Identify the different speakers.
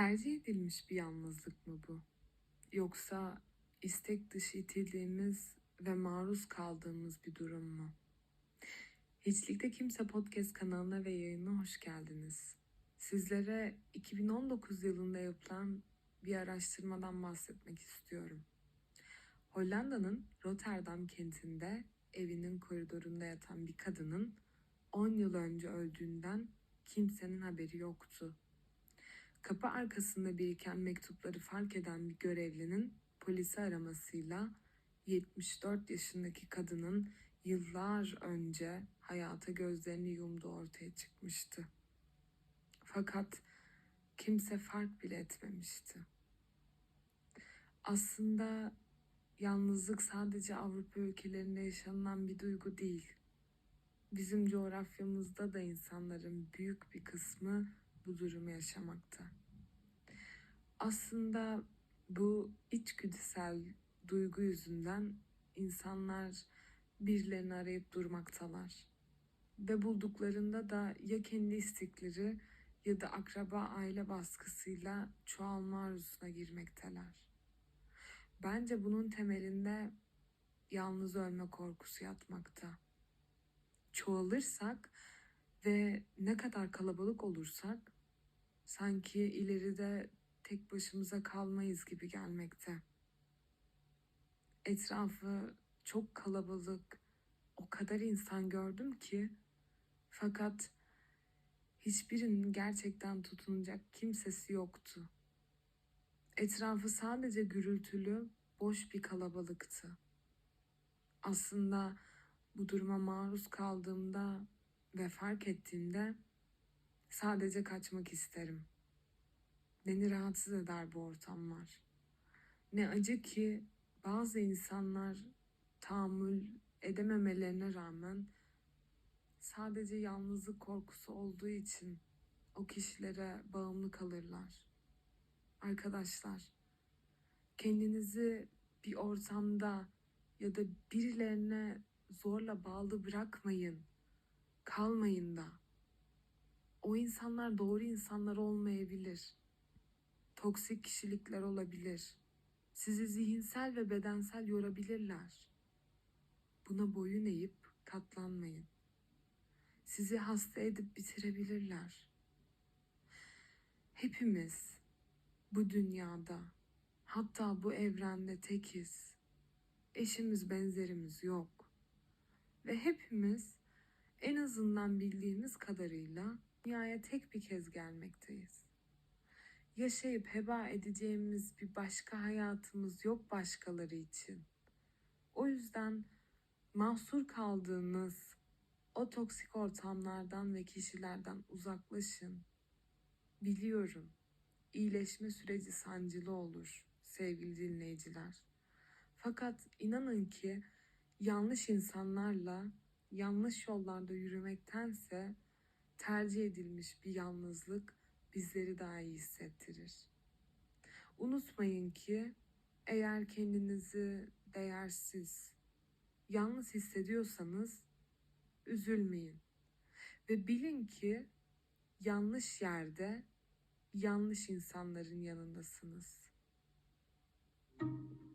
Speaker 1: Tercih edilmiş bir yalnızlık mı bu? Yoksa istek dışı itildiğimiz ve maruz kaldığımız bir durum mu? Hiçlikte Kimse Podcast kanalına ve yayına hoş geldiniz. Sizlere 2019 yılında yapılan bir araştırmadan bahsetmek istiyorum. Hollanda'nın Rotterdam kentinde evinin koridorunda yatan bir kadının 10 yıl önce öldüğünden kimsenin haberi yoktu. Kapı arkasında biriken mektupları fark eden bir görevlinin polisi aramasıyla 74 yaşındaki kadının yıllar önce hayata gözlerini yumduğu ortaya çıkmıştı. Fakat kimse fark bile etmemişti. Aslında yalnızlık sadece Avrupa ülkelerinde yaşanılan bir duygu değil. Bizim coğrafyamızda da insanların büyük bir kısmı bu durumu yaşamakta. Aslında bu içgüdüsel duygu yüzünden insanlar birilerini arayıp durmaktalar. Ve bulduklarında da ya kendi istekleri ya da akraba aile baskısıyla çoğalma arzusuna girmekteler. Bence bunun temelinde yalnız ölme korkusu yatmakta. Çoğalırsak ve ne kadar kalabalık olursak sanki ileride tek başımıza kalmayız gibi gelmekte. Etrafı çok kalabalık, o kadar insan gördüm ki fakat hiçbirinin gerçekten tutunacak kimsesi yoktu. Etrafı sadece gürültülü, boş bir kalabalıktı. Aslında bu duruma maruz kaldığımda ve fark ettiğimde sadece kaçmak isterim. Beni rahatsız eder bu ortamlar. Ne acı ki bazı insanlar tahammül edememelerine rağmen sadece yalnızlık korkusu olduğu için o kişilere bağımlı kalırlar. Arkadaşlar, kendinizi bir ortamda ya da birilerine zorla bağlı bırakmayın. Kalmayın da. O insanlar doğru insanlar olmayabilir. Toksik kişilikler olabilir. Sizi zihinsel ve bedensel yorabilirler. Buna boyun eğip katlanmayın. Sizi hasta edip bitirebilirler. Hepimiz bu dünyada, hatta bu evrende tekiz. Eşimiz benzerimiz yok. Ve hepimiz en azından bildiğimiz kadarıyla dünyaya tek bir kez gelmekteyiz. Yaşayıp heba edeceğimiz bir başka hayatımız yok başkaları için. O yüzden mahsur kaldığınız o toksik ortamlardan ve kişilerden uzaklaşın. Biliyorum iyileşme süreci sancılı olur sevgili dinleyiciler. Fakat inanın ki yanlış insanlarla yanlış yollarda yürümektense tercih edilmiş bir yalnızlık bizleri daha iyi hissettirir. Unutmayın ki eğer kendinizi değersiz, yalnız hissediyorsanız üzülmeyin ve bilin ki yanlış yerde yanlış insanların yanındasınız. Thank you